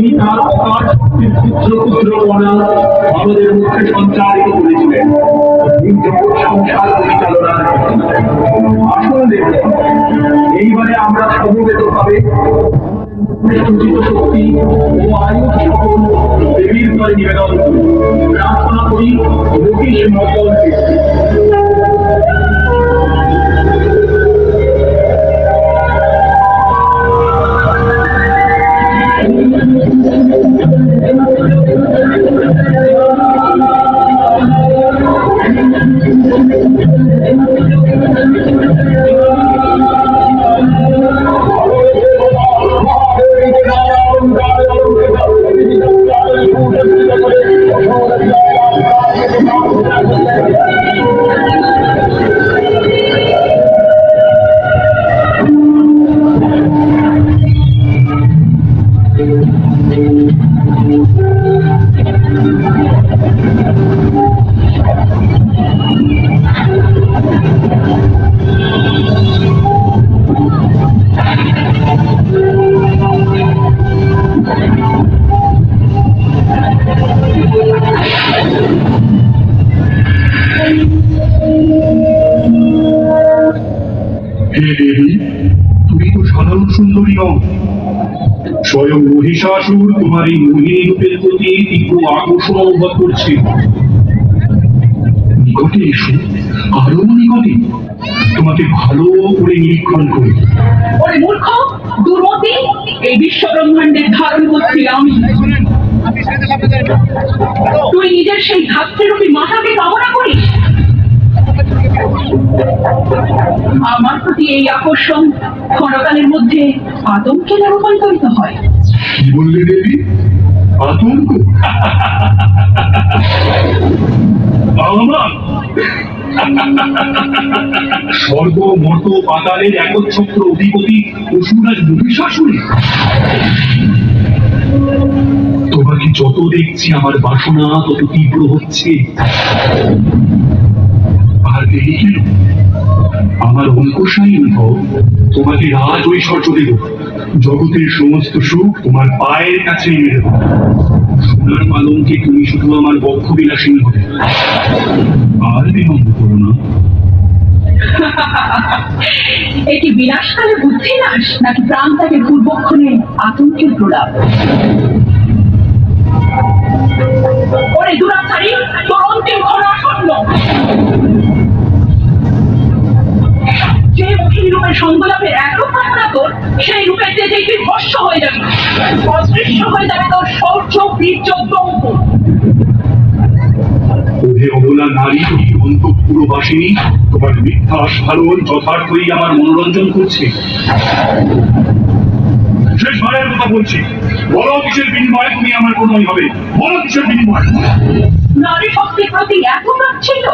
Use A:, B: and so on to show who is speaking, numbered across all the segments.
A: তিনি তার শক্তির ক্ষুদ্র ক্ষুদ্র কণা আমাদের মধ্যে সঞ্চারিত করেছিলেন জন্য। এইবারে আমরা সমবেত ভাবে সঞ্চিত শক্তি ও আয়ু সকল দেবীর নিবেদন প্রার্থনা করি লোকেশ মঙ্গল
B: স্বয়ং মহিষাসুর তোমার এই মোহিনী রূপের প্রতি তীব্র আকর্ষণ অনুভব করছে। নিকটে এসো, আরও নিকটে। তোমাকে ভালো করে নিরীক্ষণ করি।
C: ওরে মূর্খ দুর্মতি এই বিশ্ব ব্রহ্মাণ্ডের ধারণ করছি আমি। তুই নিজের সেই ধাত্রীরূপী মাথাকে কামনা করিস? আমার প্রতি এই আকর্ষণ ক্ষণকালের মধ্যে আতঙ্কে রূপান্তরিত হয়।
B: কি বললে দেবী? আতঙ্ক আমার স্বর্গ মর্ত পাতালের একচ্ছত্র অধিপতি অসুরাজ মহিষাসুরে তোমাকে যত দেখছি, আমার বাসনা তত তীব্র হচ্ছে। আর দেরি আমার অঙ্কশাই অনুভব তোমাকে রাজ ঐশ্বর্য দেব জগতের সমস্ত সুখ তোমার পায়ের কাছে দেব। সোনার পালঙ্কে তুমি শুধু আমার বক্ষ বিলাসিনী হবে। আর বিলম্ব করো না।
C: এটি বিনাশকালে বুদ্ধি নাশ নাকি প্রাণ তাকে পূর্বক্ষণে আতঙ্কের প্রলাপ? ওরে দুরাচারী, তোর অন্তিম
B: অবলা নারী অন্তপুরবাসিনী তোমার মিথ্যা স্মরণ যথার্থই আমার মনোরঞ্জন করছে। শেষবারের কথা বলছি, বড় কিসের বিনিময়ে তুমি আমার কোনোই হবে, বড় কিসের বিনিময়।
C: নারী শক্তির প্রতি এত ছিল?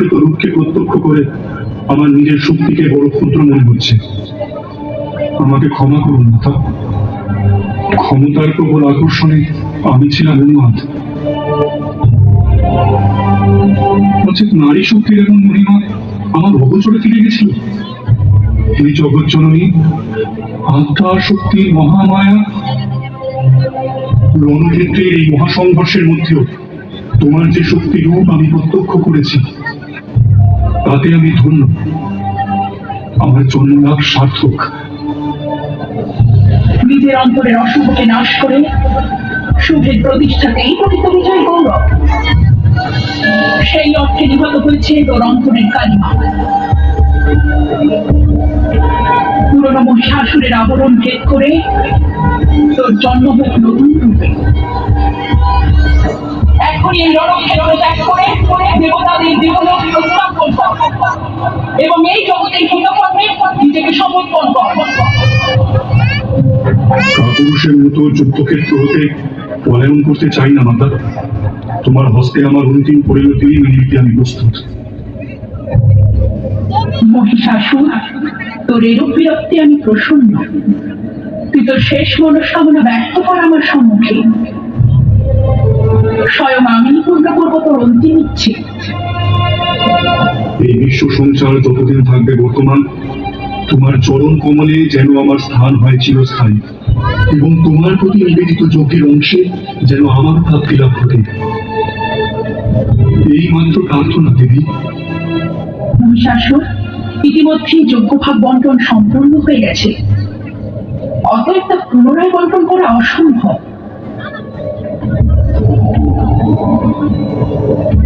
B: প্রকৃত রূপকে প্রত্যক্ষ করে আমার নিজের শক্তিকে বড় ক্ষুদ্র মনে হচ্ছে। আমাকে ক্ষমা করুন, মাতা। ক্ষমতার প্রবল আকর্ষণে আমি ছিলাম উন্মাদ। নচেত নারী শক্তির এমন মহিমা আমার অগোচরে ফিরে গেছিল। এই জগৎ জননী আত্মা শক্তির মহামায়া। রণক্ষেত্রের এই মহাসংঘর্ষের মধ্যেও তোমার যে শক্তি রূপ আমি প্রত্যক্ষ করেছি তাতে আমি ধন্য। আমার জন্মলাভ সার্থক।
C: নিজের অন্তরের অশুভকে নাশ করে শুভের প্রতিষ্ঠাতেই প্রকৃত বিজয় গৌরব। সেই অর্থে নিহত হয়েছে তোর অন্তরের কালিমা। পুরনো মহিষাসুরের আবরণ ভেদ করে তোর জন্ম হোক নতুন রূপে। এখন এই করে দেবতাদের দেবলোক এবং এই জগতের হিতকর্মে নিজেকে সমর্পণ কর
B: কাপুরুষের মতো যুদ্ধক্ষেত্র হতে পলায়ন করতে চাই না মাতা তোমার হস্তে আমার অন্তিম পরিণতি মেনে নিতে আমি প্রস্তুত।
C: মহিষাসুর তোর এরূপ বিরক্তি আমি প্রসন্ন। তুই তোর শেষ মনস্কামনা ব্যক্ত কর আমার সম্মুখে। স্বয়ং আমি পূর্ণ করব তোর অন্তিম ইচ্ছে
B: এই বিশ্ব সঞ্চার যতদিন থাকবে বর্তমান তোমার চরণ কমলে যেন আমার স্থান হয় চিরস্থায়ী। এবং তোমার প্রতি নিবেদিত যজ্ঞের অংশে যেন আমার প্রাপ্তি লাভ ঘটে। এই মাত্র প্রার্থনা দেবী।
C: মহিষাসুর ইতিমধ্যেই যোগ্যভাগ বন্টন সম্পূর্ণ হয়ে গেছে। অতএব তা পুনরায় বন্টন করা অসম্ভব।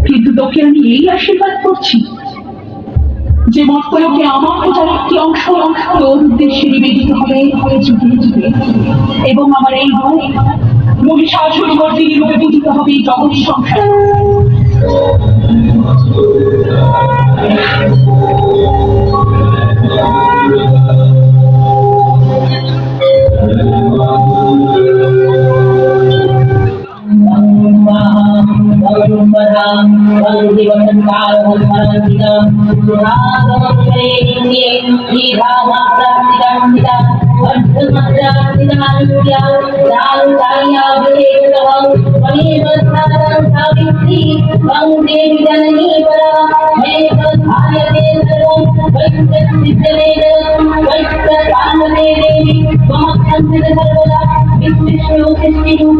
C: কিন্তু তোকে আমি এই আশীর্বাদ করছি যে মর্তলোকে আমার যার একটি অংশ তোর উদ্দেশ্যে নিবেদিত হবে হবে যুগে যুগে। এবং আমার এই রূপ মহিষাসুর মর্দিনী রূপে পূজিত হবে এই জগৎ সংসার।
D: உம்மதாம் பகுதி வசந்தாரமும் மரந்திதாம் come on come to the level of the street so we can see you.